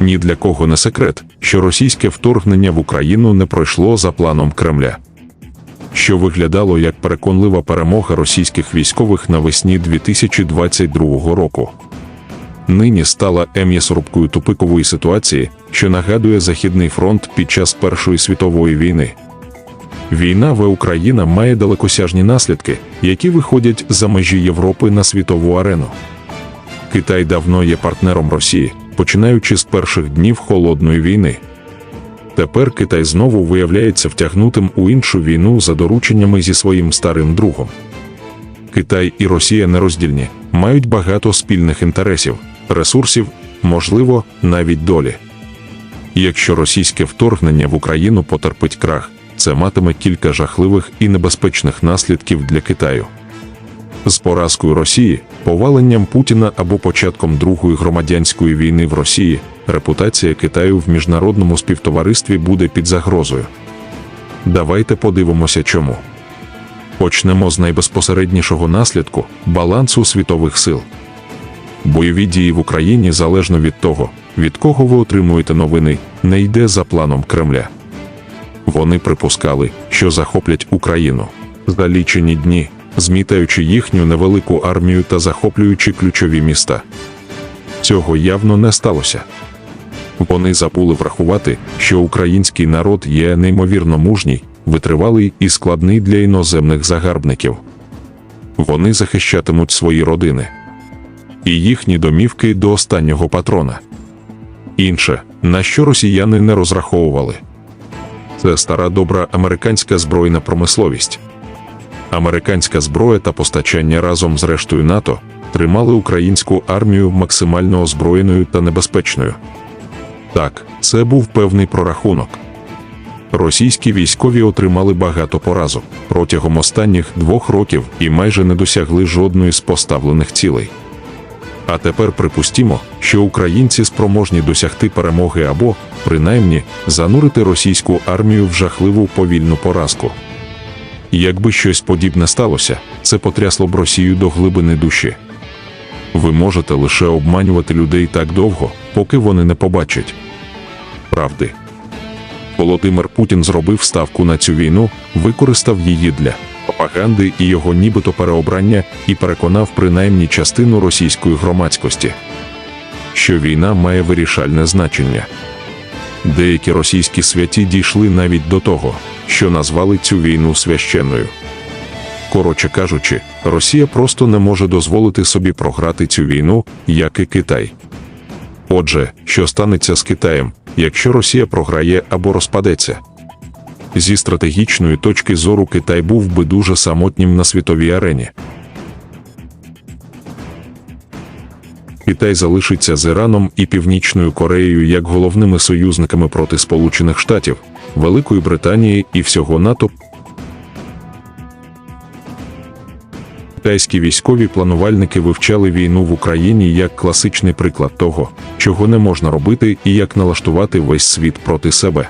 Ні для кого не секрет, що російське вторгнення в Україну не пройшло за планом Кремля, що виглядало як переконлива перемога російських військових навесні 2022 року. Нині стала м'ясорубкою тупикової ситуації, що нагадує Західний фронт під час Першої світової війни. Війна в Україна має далекосяжні наслідки, які виходять за межі Європи на світову арену. Китай давно є партнером Росії, починаючи з перших днів холодної війни. Тепер Китай знову виявляється втягнутим у іншу війну за дорученнями зі своїм старим другом. Китай і Росія нероздільні, мають багато спільних інтересів, ресурсів, можливо, навіть долі. Якщо російське вторгнення в Україну потерпить крах, це матиме кілька жахливих і небезпечних наслідків для Китаю. З поразкою Росії, поваленням Путіна або початком Другої громадянської війни в Росії, репутація Китаю в міжнародному співтоваристві буде під загрозою. Давайте подивимося, чому. Почнемо з найбезпосереднішого наслідку балансу світових сил. Бойові дії в Україні залежно від того, від кого ви отримуєте новини, не йде за планом Кремля. Вони припускали, що захоплять Україну за лічені дні, змітаючи їхню невелику армію та захоплюючи ключові міста. Цього явно не сталося. Вони забули врахувати, що український народ є неймовірно мужній, витривалий і складний для іноземних загарбників. Вони захищатимуть свої родини і їхні домівки до останнього патрона. Інше, на що росіяни не розраховували, це стара добра американська збройна промисловість. Американська зброя та постачання разом з рештою НАТО тримали українську армію максимально озброєною та небезпечною. Так, це був певний прорахунок. Російські військові отримали багато поразок протягом останніх двох років і майже не досягли жодної з поставлених цілей. А тепер припустімо, що українці спроможні досягти перемоги або, принаймні, занурити російську армію в жахливу повільну поразку. Якби щось подібне сталося, це потрясло б Росію до глибини душі. Ви можете лише обманювати людей так довго, поки вони не побачать правди. Володимир Путін зробив ставку на цю війну, використав її для пропаганди і його нібито переобрання і переконав принаймні частину російської громадськості, що війна має вирішальне значення. Деякі російські святі дійшли навіть до того, що назвали цю війну священною. Коротше кажучи, Росія просто не може дозволити собі програти цю війну, як і Китай. Отже, що станеться з Китаєм, якщо Росія програє або розпадеться? Зі стратегічної точки зору Китай був би дуже самотнім на світовій арені. Китай залишиться з Іраном і Північною Кореєю як головними союзниками проти Сполучених Штатів, Великої Британії і всього НАТО. Китайські військові планувальники вивчали війну в Україні як класичний приклад того, чого не можна робити і як налаштувати весь світ проти себе.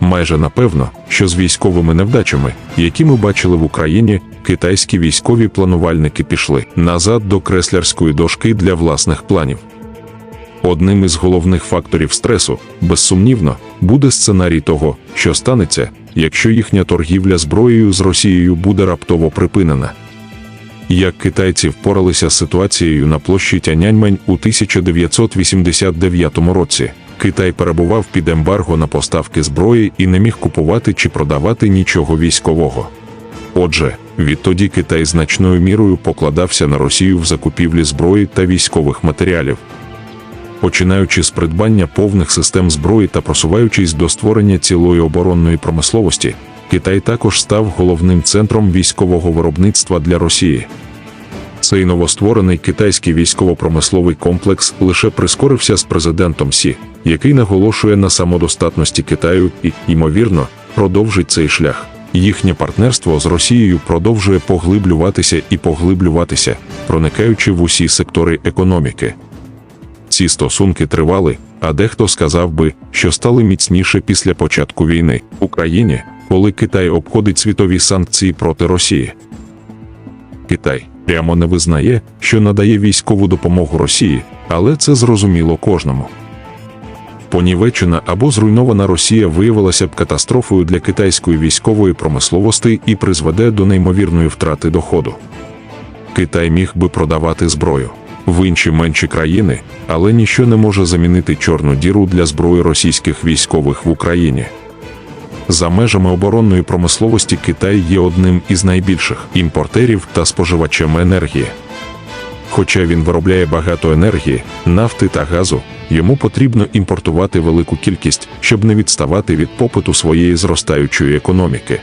Майже напевно, що з військовими невдачами, які ми бачили в Україні, китайські військові планувальники пішли назад до креслярської дошки для власних планів. Одним із головних факторів стресу, безсумнівно, буде сценарій того, що станеться, якщо їхня торгівля зброєю з Росією буде раптово припинена. Як китайці впоралися з ситуацією на площі Тяньаньмень у 1989 році, Китай перебував під ембарго на поставки зброї і не міг купувати чи продавати нічого військового. Отже, відтоді Китай значною мірою покладався на Росію в закупівлі зброї та військових матеріалів. Починаючи з придбання повних систем зброї та просуваючись до створення цілої оборонної промисловості, Китай також став головним центром військового виробництва для Росії. Цей новостворений китайський військово-промисловий комплекс лише прискорився з президентом Сі, який наголошує на самодостатності Китаю і, ймовірно, продовжить цей шлях. Їхнє партнерство з Росією продовжує поглиблюватися і поглиблюватися, проникаючи в усі сектори економіки. Ці стосунки тривали, а дехто сказав би, що стали міцніше після початку війни в Україні, коли Китай обходить світові санкції проти Росії. Китай прямо не визнає, що надає військову допомогу Росії, але це зрозуміло кожному. Понівечена або зруйнована Росія виявилася б катастрофою для китайської військової промисловості і призведе до неймовірної втрати доходу. Китай міг би продавати зброю в інші менші країни, але ніщо не може замінити чорну діру для зброї російських військових в Україні. За межами оборонної промисловості Китай є одним із найбільших імпортерів та споживачем енергії. Хоча він виробляє багато енергії, нафти та газу, йому потрібно імпортувати велику кількість, щоб не відставати від попиту своєї зростаючої економіки.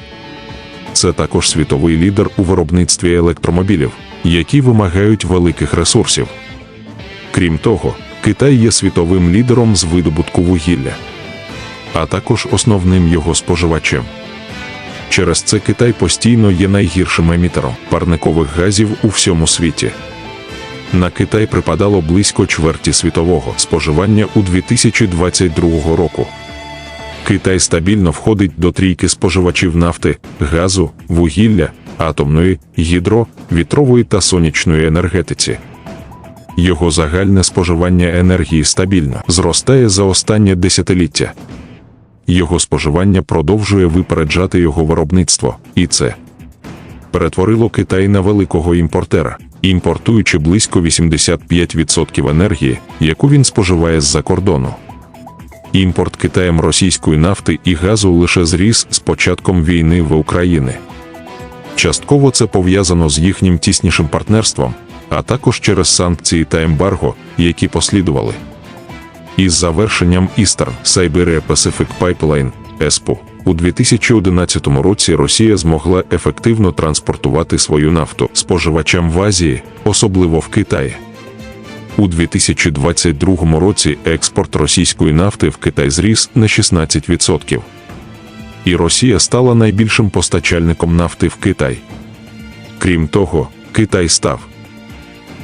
Це також світовий лідер у виробництві електромобілів, які вимагають великих ресурсів. Крім того, Китай є світовим лідером з видобутку вугілля, а також основним його споживачем. Через це Китай постійно є найгіршим емітером парникових газів у всьому світі. На Китай припадало близько чверті світового споживання у 2022 року. Китай стабільно входить до трійки споживачів нафти, газу, вугілля, атомної, гідро, вітрової та сонячної енергетиці. Його загальне споживання енергії стабільно зростає за останнє десятиліття. Його споживання продовжує випереджати його виробництво, і це перетворило Китай на великого імпортера, імпортуючи близько 85% енергії, яку він споживає з-за кордону. Імпорт Китаєм російської нафти і газу лише зріс з початком війни в Україні. Частково це пов'язано з їхнім тіснішим партнерством, а також через санкції та ембарго, які послідували. Із завершенням Eastern Siberia Pacific Pipeline ЕСПУ у 2011 році Росія змогла ефективно транспортувати свою нафту споживачам в Азії, особливо в Китаї. У 2022 році експорт російської нафти в Китай зріс на 16%. І Росія стала найбільшим постачальником нафти в Китай. Крім того, Китай став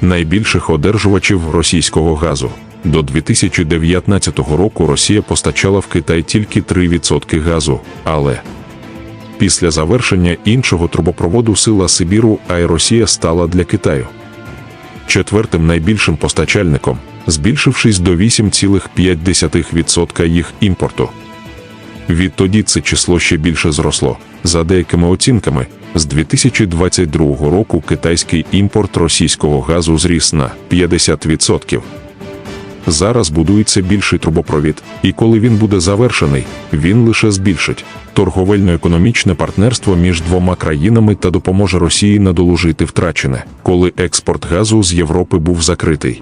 найбільших одержувачів російського газу. До 2019 року Росія постачала в Китай тільки 3% газу, але після завершення іншого трубопроводу Сила Сибіру Айросія стала для Китаю четвертим найбільшим постачальником, збільшившись до 8,5% їх імпорту. Відтоді це число ще більше зросло. За деякими оцінками, з 2022 року китайський імпорт російського газу зріс на 50%. Зараз будується більший трубопровід, і коли він буде завершений, він лише збільшить торговельно-економічне партнерство між двома країнами та допоможе Росії надолужити втрачене, коли експорт газу з Європи був закритий.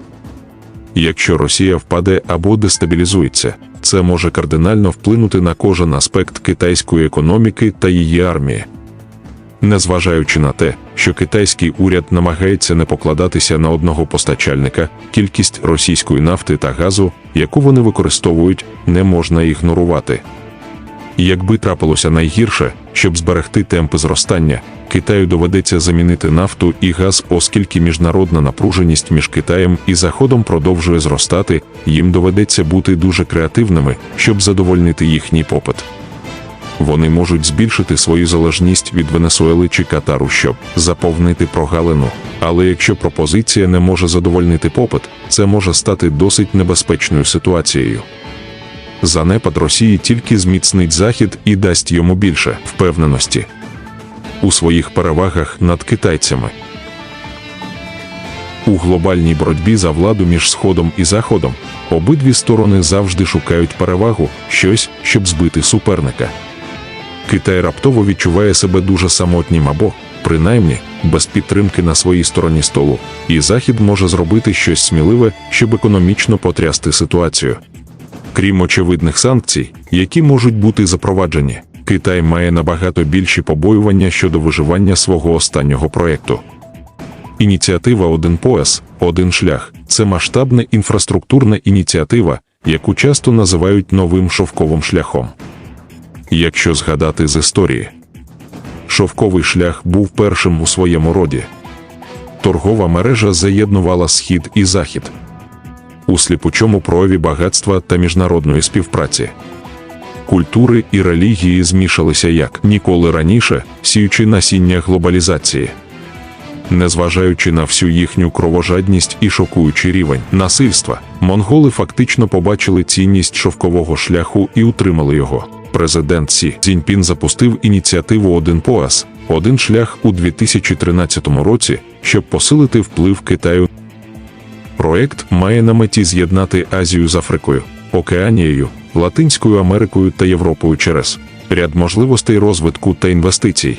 Якщо Росія впаде або дестабілізується, це може кардинально вплинути на кожен аспект китайської економіки та її армії. Незважаючи на те, що китайський уряд намагається не покладатися на одного постачальника, кількість російської нафти та газу, яку вони використовують, не можна ігнорувати. Якби трапилося найгірше, щоб зберегти темпи зростання, Китаю доведеться замінити нафту і газ, оскільки міжнародна напруженість між Китаєм і Заходом продовжує зростати, їм доведеться бути дуже креативними, щоб задовольнити їхній попит. Вони можуть збільшити свою залежність від Венесуели чи Катару, щоб заповнити прогалину. Але якщо пропозиція не може задовольнити попит, це може стати досить небезпечною ситуацією. Занепад Росії тільки зміцнить Захід і дасть йому більше впевненості у своїх перевагах над китайцями. У глобальній боротьбі за владу між Сходом і Заходом обидві сторони завжди шукають перевагу, щось, щоб збити суперника. Китай раптово відчуває себе дуже самотнім або, принаймні, без підтримки на своїй стороні столу, і Захід може зробити щось сміливе, щоб економічно потрясти ситуацію. Крім очевидних санкцій, які можуть бути запроваджені, Китай має набагато більші побоювання щодо виживання свого останнього проєкту. Ініціатива Один пояс, один шлях це масштабна інфраструктурна ініціатива, яку часто називають новим шовковим шляхом. Якщо згадати з історії, шовковий шлях був першим у своєму роді. Торгова мережа заєднувала схід і захід у сліпучому прояві багатства та міжнародної співпраці. Культури і релігії змішалися як ніколи раніше, сіючи насіння глобалізації. Незважаючи на всю їхню кровожадність і шокуючий рівень насильства, монголи фактично побачили цінність шовкового шляху і утримали його. Президент Сі Цзіньпін запустив ініціативу Один пояс, один шлях у 2013 році, щоб посилити вплив Китаю. Проект має на меті з'єднати Азію з Африкою, Океанією, Латинською Америкою та Європою через ряд можливостей розвитку та інвестицій.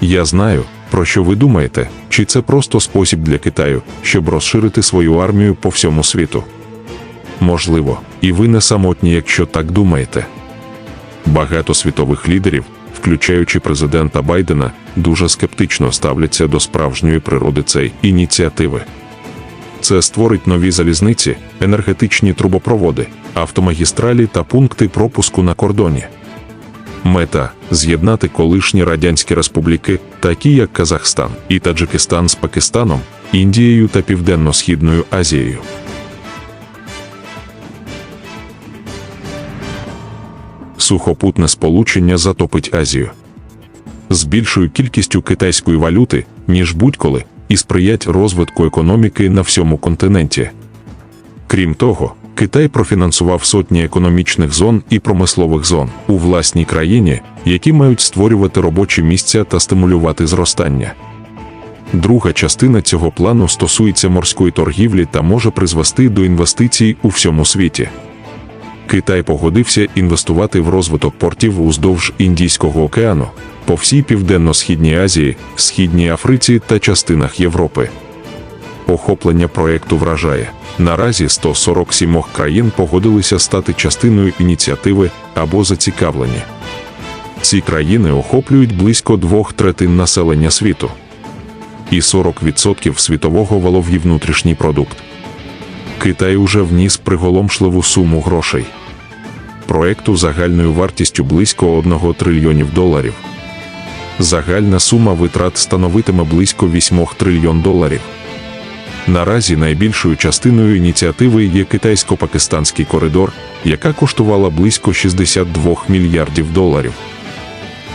Я знаю, про що ви думаєте, чи це просто спосіб для Китаю, щоб розширити свою армію по всьому світу. Можливо, і ви не самотні, якщо так думаєте. Багато світових лідерів, включаючи президента Байдена, дуже скептично ставляться до справжньої природи цієї ініціативи. Це створить нові залізниці, енергетичні трубопроводи, автомагістралі та пункти пропуску на кордоні. Мета з'єднати колишні радянські республіки, такі як Казахстан і Таджикистан з Пакистаном, Індією та Південно-Східною Азією. Сухопутне сполучення затопить Азію з більшою кількістю китайської валюти, ніж будь-коли, і сприять розвитку економіки на всьому континенті. Крім того, Китай профінансував сотні економічних зон і промислових зон у власній країні, які мають створювати робочі місця та стимулювати зростання. Друга частина цього плану стосується морської торгівлі та може призвести до інвестицій у всьому світі. Китай погодився інвестувати в розвиток портів уздовж Індійського океану по всій Південно-Східній Азії, Східній Африці та частинах Європи. Охоплення проекту вражає. Наразі 147 країн погодилися стати частиною ініціативи або зацікавлені. Ці країни охоплюють близько двох третин населення світу і 40% світового валов'ї внутрішній продукт. Китай уже вніс приголомшливу суму грошей. Проекту загальною вартістю близько 1 трильйонів доларів. Загальна сума витрат становитиме близько 8 трильйон доларів. Наразі найбільшою частиною ініціативи є китайсько-пакистанський коридор, яка коштувала близько 62 мільярдів доларів.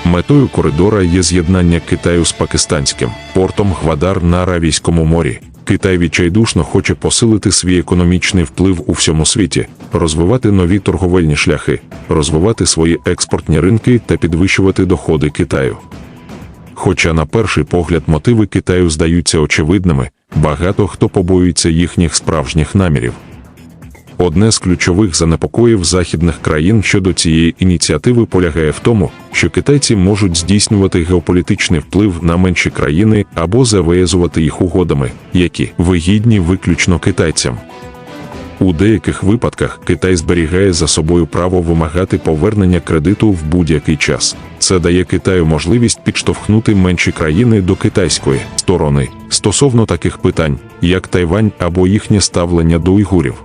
Метою коридора є з'єднання Китаю з пакистанським портом Гвадар на Аравійському морі. Китай відчайдушно хоче посилити свій економічний вплив у всьому світі, розвивати нові торговельні шляхи, розвивати свої експортні ринки та підвищувати доходи Китаю. Хоча на перший погляд мотиви Китаю здаються очевидними, багато хто побоюється їхніх справжніх намірів. Одне з ключових занепокоїв західних країн щодо цієї ініціативи полягає в тому, що китайці можуть здійснювати геополітичний вплив на менші країни або зав'язувати їх угодами, які вигідні виключно китайцям. У деяких випадках Китай зберігає за собою право вимагати повернення кредиту в будь-який час. Це дає Китаю можливість підштовхнути менші країни до китайської сторони стосовно таких питань, як Тайвань або їхнє ставлення до уйгурів.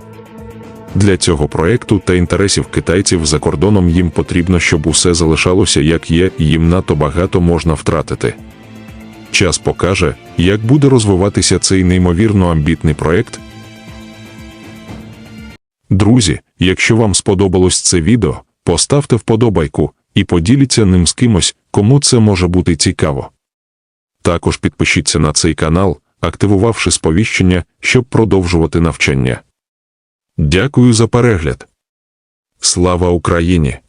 Для цього проекту та інтересів китайців за кордоном їм потрібно, щоб усе залишалося як є, їм надто багато можна втратити. Час покаже, як буде розвиватися цей неймовірно амбітний проект. Друзі, якщо вам сподобалось це відео, поставте вподобайку і поділіться ним з кимось, кому це може бути цікаво. Також підпишіться на цей канал, активувавши сповіщення, щоб продовжувати навчання. Дякую за перегляд. Слава Україні!